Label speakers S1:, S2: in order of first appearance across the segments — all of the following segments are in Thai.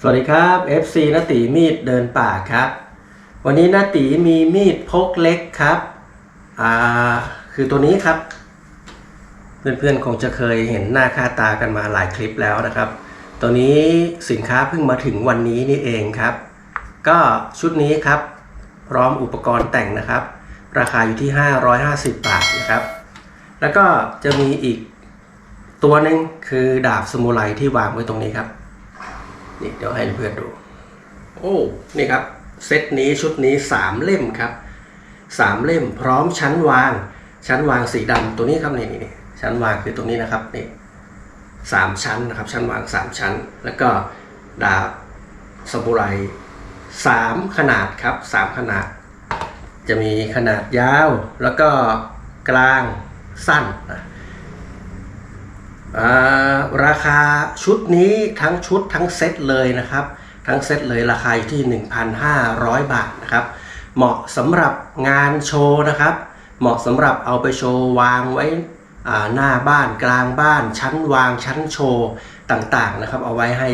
S1: สวัสดีครับ FC นาตีมีดเดินป่าครับ วันนี้นาตีมีมีดพกเล็กครับอ่าคือตัวนี้ครับ เพื่อนๆคงจะเคยเห็นหน้าค่าตากันมาหลายคลิปแล้วนะครับ ตัวนี้สินค้าเพิ่งมาถึงวันนี้นี่เองครับ ก็ชุดนี้ครับ พร้อมอุปกรณ์แต่งนะครับ ราคาอยู่ที่ 550 บาทนะครับ แล้วก็จะมีอีกตัวหนึ่งคือดาบสมุไรที่วางไว้ตรงนี้ครับ นี่เดี๋ยวให้เพื่อนดู โอ้นี่ครับเซตนี้ชุดนี้3เล่มครับ3เล่มพร้อมชั้นวาง ชั้นวางสีดำตัวนี้ครับนี่นี่นี่ชั้นวางคือตรงนี้นะครับนี่สามชั้นนะครับ ชั้นวาง3ชั้น แล้วก็ดาบสมุไรสามขนาดครับสามขนาด จะมีขนาดยาว แล้วก็กลางสั้นนะ ราคาชุดนี้ทั้งชุดทั้งเซตเลยนะครับ ทั้งเซตเลยราคาอยู่ที่ 1,500 บาทนะครับ เหมาะสำหรับงานโชว์นะครับ เหมาะสำหรับเอาไปโชว์วางไว้หน้าบ้านกลางบ้าน ชั้นวางชั้นโชว์ต่างๆนะครับ เอาไว้ให้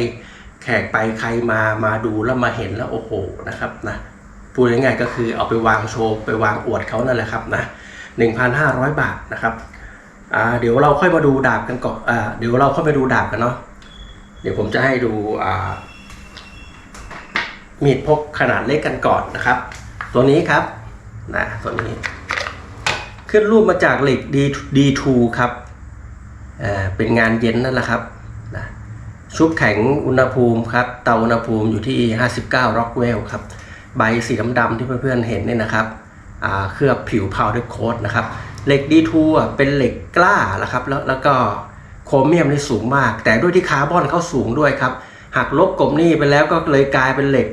S1: แขกไปใครมามาดูแล้วมาเห็นแล้วโอ้โหนะครับนะพูดง่ายๆก็คือเอาไปวางโชว์ไปวางอวดเขานั่นแหละครับนะ1,500 บาทนะครับ อ่าเดี๋ยวเราค่อยมาดูดาบกันก่อนอ่าเดี๋ยวเราค่อยไปดูดาบกันเนาะเดี๋ยวผมจะให้ดูอ่ามีดพกขนาดเล็กกันก่อนนะครับ ตัวนี้ครับนะตัวนี้ ขึ้นรูปมาจากเหล็ก D D2 ครับอ่าเป็นงานเย็นนั่นแหละครับนะชุบแข็งอุณหภูมิครับ เตาอุณหภูมิอยู่ที่ 59 Rockwell ครับ ใบสีดำๆที่เพื่อนๆเห็นเนี่ยนะครับเคลือบผิวพาวเด้วยโค้ดนะครับ เหล็ก D2 อะเป็นเหล็กกล้าแล้วครับแล้วแล้วก็โครเมียมนี่สูงมาก แต่ด้วยที่คาร์บอนเขาสูงด้วยครับหักลบกลมนี่ไปแล้วก็เลยกลายเป็นเหล็ก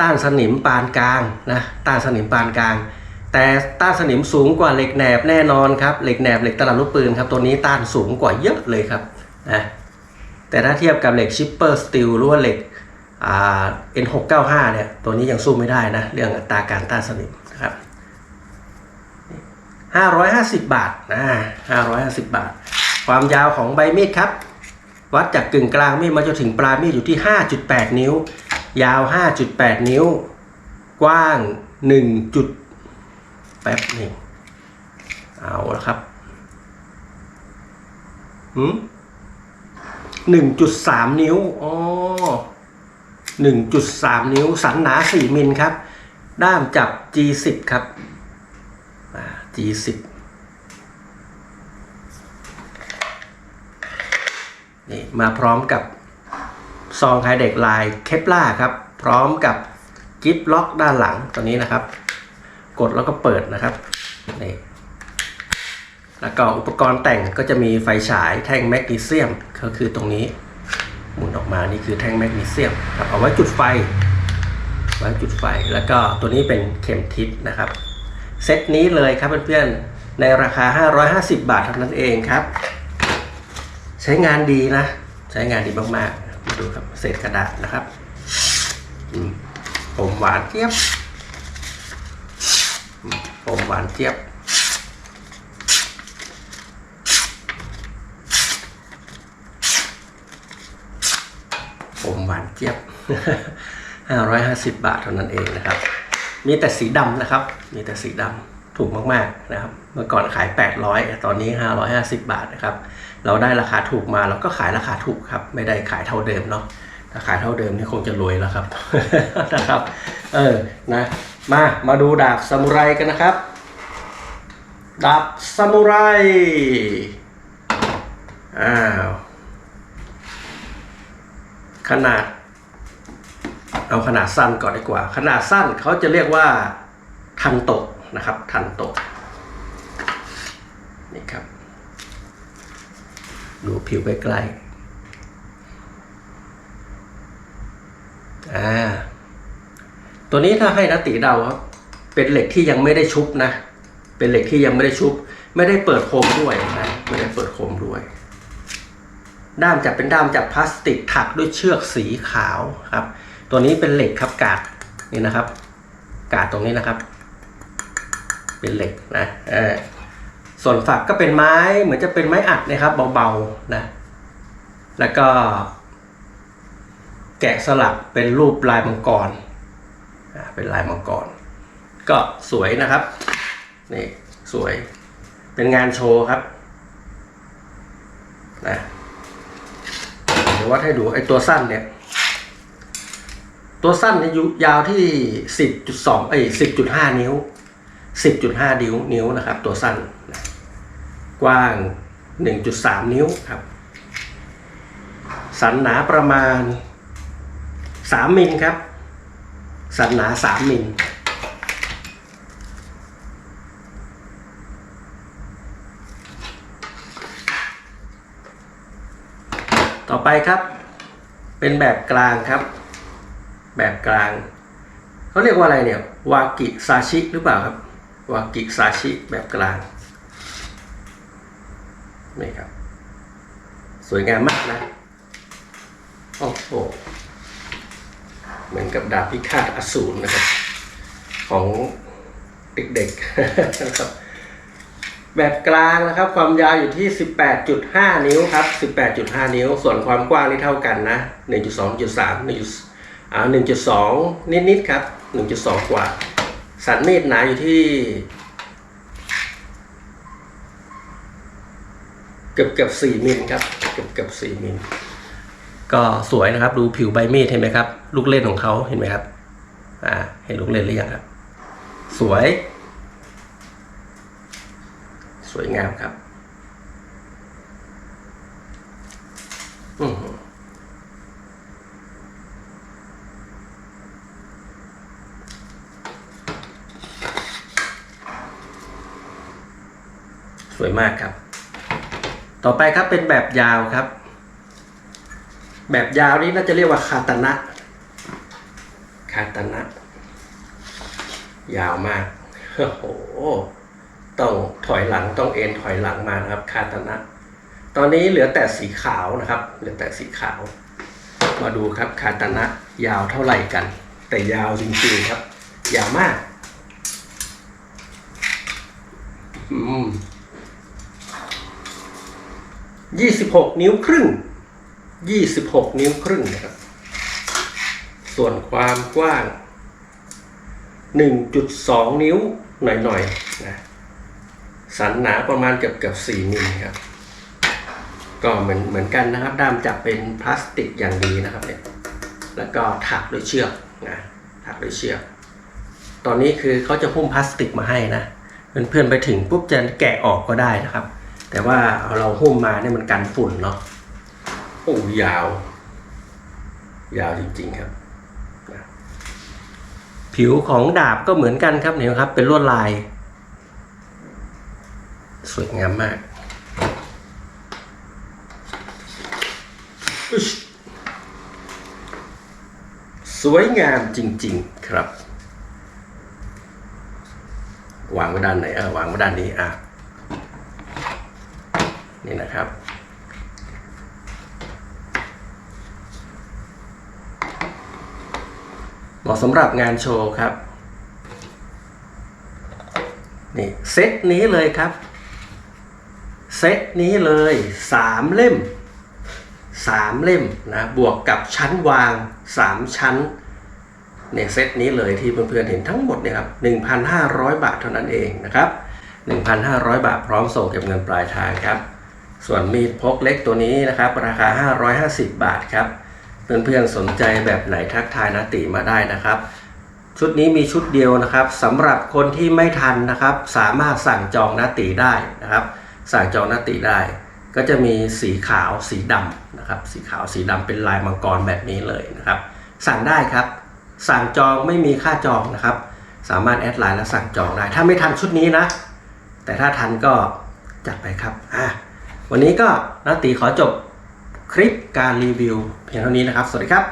S1: ต้านสนิมปานกลางนะต้านสนิมปานกลาง แต่ต้านสนิมสูงกว่าเหล็กแหนบแน่นอนครับเหล็กแหนบเหล็กตลับลูกปืนครับตัวนี้ต้านสูงกว่าเยอะเลยครับนะแต่ถ้าเทียบกับเหล็กชิปเปอร์สตีลหรือว่าเหล็กอ่า N695 เนี่ยตัวนี้ยังสู้ไม่ได้นะเรื่องอัตราการต้านสนิมนะครับ 550 บาทนะ550 บาท ความยาวของใบมีดครับ วัดจากกึ่งกลางมีดมาจนถึงปลายมีดอยู่ที่ 5.8 นิ้ว ยาว 5.8 นิ้ว กว้าง 1. จุดแป๊บหนึ่งเอาละครับหืม1.3นิ้ว อ๋อ1.3นิ้ว สันหนา4มิลครับ ด้ามจับ G10 ครับ G10 นี่มาพร้อมกับซองไฮเด็กลายเคปล่าครับ พร้อมกับกิฟล็อกด้านหลังตัวนี้นะครับ กดแล้วก็เปิดนะครับนี่แล้วก็อุปกรณ์แต่งก็จะมีไฟฉายแท่งแมกนีเซียมก็คือตรงนี้หมุนออกมานี่คือแท่งแมกนีเซียมครับเอาไว้จุดไฟ ไว้จุดไฟแล้วก็ตัวนี้เป็นเข็มทิศนะครับ เซตนี้เลยครับเพื่อนๆ ในราคา 550 บาทเท่านั้นเองครับ ใช้งานดีนะ ใช้งานดีมากๆมาดูครับเศษกระดาษนะครับผมหวานเจี๊ยบผมหวานเจี๊ยบผมหวานเจี๊ยบ 550 บาทเท่านั้นเองนะครับ มีแต่สีดำนะครับ มีแต่สีดำถูกมากๆนะครับ เมื่อก่อนขาย 800 ตอนนี้ 550 บาทนะครับ เราได้ราคาถูกมาเราก็ขายราคาถูกครับ ไม่ได้ขายเท่าเดิมเนาะ ถ้าขายเท่าเดิมนี่คงจะรวยแล้วครับ นะครับ เออ นะ มา มาดูดาบซามูไรกันนะครับ ดาบซามูไร อ้าว ขนาด เอาขนาดสั้นก่อนดีกว่า ขนาดสั้นเขาจะเรียกว่าทันโตะนะครับ ทันโตะนี่ครับ ดูผิวใกล้ๆอ่าตัวนี้ถ้าให้นติเดาครับ เป็นเหล็กที่ยังไม่ได้ชุบนะ เป็นเหล็กที่ยังไม่ได้ชุบ ไม่ได้เปิดโคมด้วยนะไม่ได้เปิดโคมด้วยด้ามจับเป็นด้ามจับพลาสติกถักด้วยเชือกสีขาวครับ ตัวนี้เป็นเหล็กครับกาดนี่นะครับ กาดตรงนี้นะครับ เป็นเหล็กนะส่วนฝักก็เป็นไม้เหมือนจะเป็นไม้อัดนะครับ เบาๆนะ แล้วก็ แกะสลักเป็นรูปลายมังกรเป็นลายมังกร ก็สวยนะครับนี่สวยเป็นงานโชว์ครับนะเดี๋ยววัดให้ดูไอ้ตัวสั้นเนี่ย ตัวสั้นเนี่ยอยู่ยาวที่สิบจุดสองเอ้สิบจุดห้านิ้วสิบจุดห้านิ้วนิ้วนะครับ ตัวสั้น กว้างหนึ่งจุดสามนิ้วครับ สันหนาประมาณสามมิลครับ สันหนาสามมิลต่อไปครับ เป็นแบบกลางครับ แบบกลางเขาเรียกว่าอะไรเนี่ยวากิซาชิหรือเปล่าครับวากิซาชิแบบกลางนี่ครับ สวยงามมากนะโอ้โหเหมือนกับดาบพิฆาตอสูรนะครับ ของเด็กๆนะครับแบบกลางนะครับ ความยาวอยู่ที่ 18.5 นิ้วครับ 18.5 นิ้ว ส่วนความกว้างนี่เท่ากันนะ 1.2 1.3 อ่า1.2นิดๆครับ1.2กว่า สันมีดหนาอยู่ที่ เกือบเกือบ4มิลครับ เกือบเกือบ4มิลก็สวยนะครับ ดูผิวใบมีดเห็นไหมครับ ลูกเล่นของเขาเห็นไหมครับ อ่า เห็นลูกเล่นหรือยังครับ สวย สวยงามครับ วยมากครับ ต่อไปครับเป็นแบบยาวครับ แบบยาวนี้น่าจะเรียกว่าคาตานะคาตานะยาวมากโอ้โหต้องถอยหลังต้องเอ็นถอยหลังมานะครับคาตานะตอนนี้เหลือแต่สีขาวนะครับ เหลือแต่สีขาว มาดูครับคาตานะยาวเท่าไหร่กัน แต่ยาวจริงๆครับ ยาวมาก อืม ยี่สิบหกนิ้วครึ่งยี่สิบหกนิ้วครึ่งนะครับ ส่วนความกว้างหนึ่งจุดสองนิ้วหน่อยๆนะสันหนาประมาณเกือบเกือบสี่มิลครับ ก็เหมือนเหมือนกันนะครับ ด้ามจับเป็นพลาสติกอย่างดีนะครับเนี่ย แล้วก็ถักด้วยเชือกนะถักด้วยเชือก ตอนนี้คือเขาจะพุ่มพลาสติกมาให้นะ เพื่อนๆไปถึงปุ๊บจะแกะออกก็ได้นะครับ แต่ว่าเราหุ้มมาเนี่ยมันกันฝุ่นเนาะโอ้ยาว ยาวจริงๆครับนะผิวของดาบก็เหมือนกันครับเนี่ยครับ เป็นลวดลาย สวยงามมากอึ๊ชสวยงามจริง ๆครับ วางไว้ด้านไหนอะวางไว้ด้านนี้อะ นะครับ เหมาะสำหรับงานโชว์ครับ นี่เซตนี้เลยครับ เซตนี้เลยสามเล่มสามเล่มนะบวกกับชั้นวางสามชั้นเนี่ยเซตนี้เลยที่เพื่อนๆเห็นทั้งหมดเนี่ยครับ 1,500 บาทเท่านั้นเองนะครับ 1,500 บาทพร้อมส่งเก็บเงินปลายทางครับ ส่วนมีดพกเล็กตัวนี้นะครับ ราคา 550 บาทครับ เพื่อนๆสนใจแบบไหนทักทายนาติมาได้นะครับ ชุดนี้มีชุดเดียวนะครับสำหรับคนที่ไม่ทันนะครับ สามารถสั่งจองนาติได้นะครับ สั่งจองนาติได้ ก็จะมีสีขาวสีดำนะครับ สีขาวสีดำเป็นลายมังกรแบบนี้เลยนะครับ สั่งได้ครับ สั่งจองไม่มีค่าจองนะครับ สามารถแอดไลน์และสั่งจองได้ ถ้าไม่ทันชุดนี้นะ แต่ถ้าทันก็จัดไปครับอะ วันนี้ก็นาตีขอจบคลิปการรีวิวเพียงเท่านี้นะครับ สวัสดีครับ